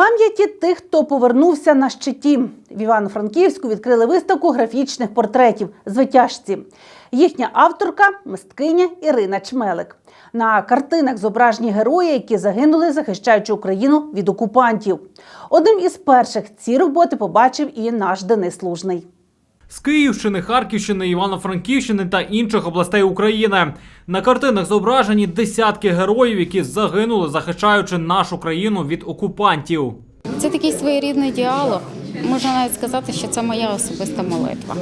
Пам'яті тих, хто повернувся на щиті. В Івано-Франківську відкрили виставку графічних портретів звитяжці. Їхня авторка мисткиня Ірина Чмелик. На картинах зображені герої, які загинули, захищаючи Україну від окупантів. Одним із перших ці роботи побачив і наш Денис Лужний. З Київщини, Харківщини, Івано-Франківщини та інших областей України на картинах зображені десятки героїв, які загинули, захищаючи нашу країну від окупантів. Це такий своєрідний діалог. Можна навіть сказати, що це моя особиста молитва.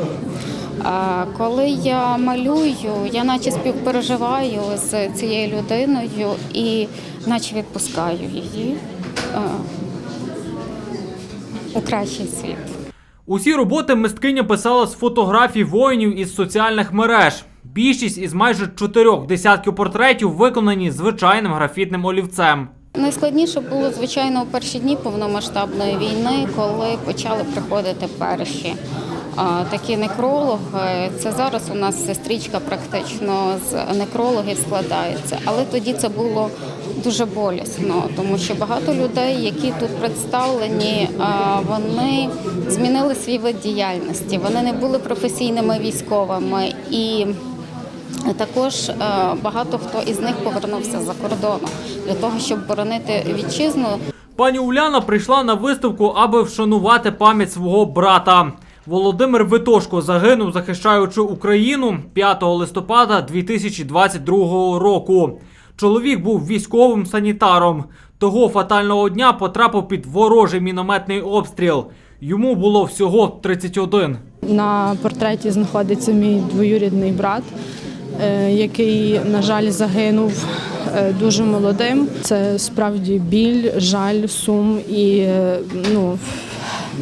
Коли я малюю, я наче співпереживаю з цією людиною і наче відпускаю її у кращий світ. Усі роботи мисткиня писала з фотографій воїнів із соціальних мереж. Більшість із майже чотирьох десятків портретів виконані звичайним графітним олівцем. Найскладніше було, звичайно, у перші дні повномасштабної війни, коли почали приходити перші а, такі некрологи. Це зараз у нас стрічка практично з некрологів складається. Але тоді це було дуже болісно, тому що багато людей, які тут представлені, вони змінили свій вид діяльності. Вони не були професійними військовими і. Також е, багато хто із них повернувся за кордону для того, щоб боронити вітчизну. Пані Уляна прийшла на виставку, аби вшанувати пам'ять свого брата. Володимир Витошко загинув, захищаючи Україну 5 листопада 2022 року. Чоловік був військовим санітаром. Того фатального дня потрапив під ворожий мінометний обстріл. Йому було всього 31. На портреті знаходиться мій двоюрідний брат, е, який, на жаль, загинув е, дуже молодим. Це справді біль, жаль, сум і е, ну.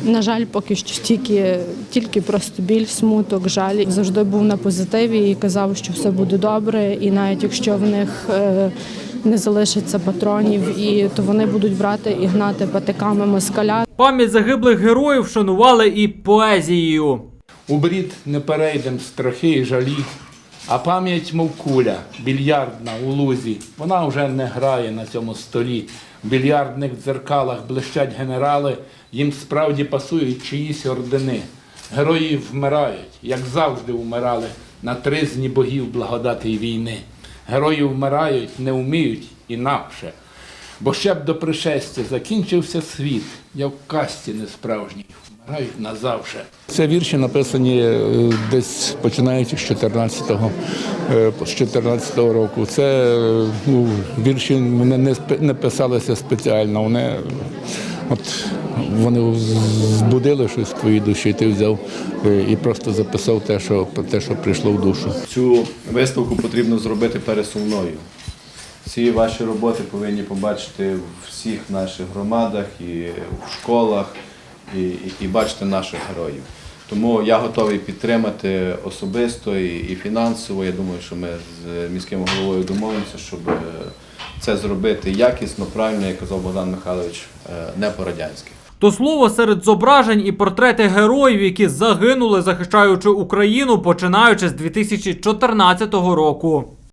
На жаль, поки що тільки, тільки просто біль, смуток, жаль. Завжди був на позитиві і казав, що все буде добре. І навіть якщо в них е, не залишиться патронів, і то вони будуть брати і гнати патиками москаля. Пам'ять загиблих героїв вшанували і поезією. У брід не перейдем страхи і жалі, а пам'ять, мов куля, більярдна у лузі, вона вже не грає на цьому столі. В більярдних дзеркалах блищать генерали, їм справді пасують чиїсь ордени. Герої вмирають, як завжди вмирали, на тризні богів благодати й війни. Герої вмирають, не вміють інакше. Бо ще б до пришестя закінчився світ, як в касті несправжній, вмирають назавше. Це вірші написані е, десь починаючи з 14-го, е, з 14-го року. Це е, ну, вірші не, не, не писалися спеціально. Вони, от, вони збудили щось в твоїй душі, ти взяв і просто записав те, що, те, що прийшло в душу. Цю виставку потрібно зробити пересувною. Всі ваші роботи повинні побачити в всіх наших громадах і в школах, і, і, бачити наших героїв. Тому я готовий підтримати особисто і, і фінансово. Я думаю, що ми з міським головою домовимося, щоб е, це зробити якісно, правильно, як казав Богдан Михайлович, е, не по-радянськи. До слова, серед зображень і портрети героїв, які загинули, захищаючи Україну, починаючи з 2014 року.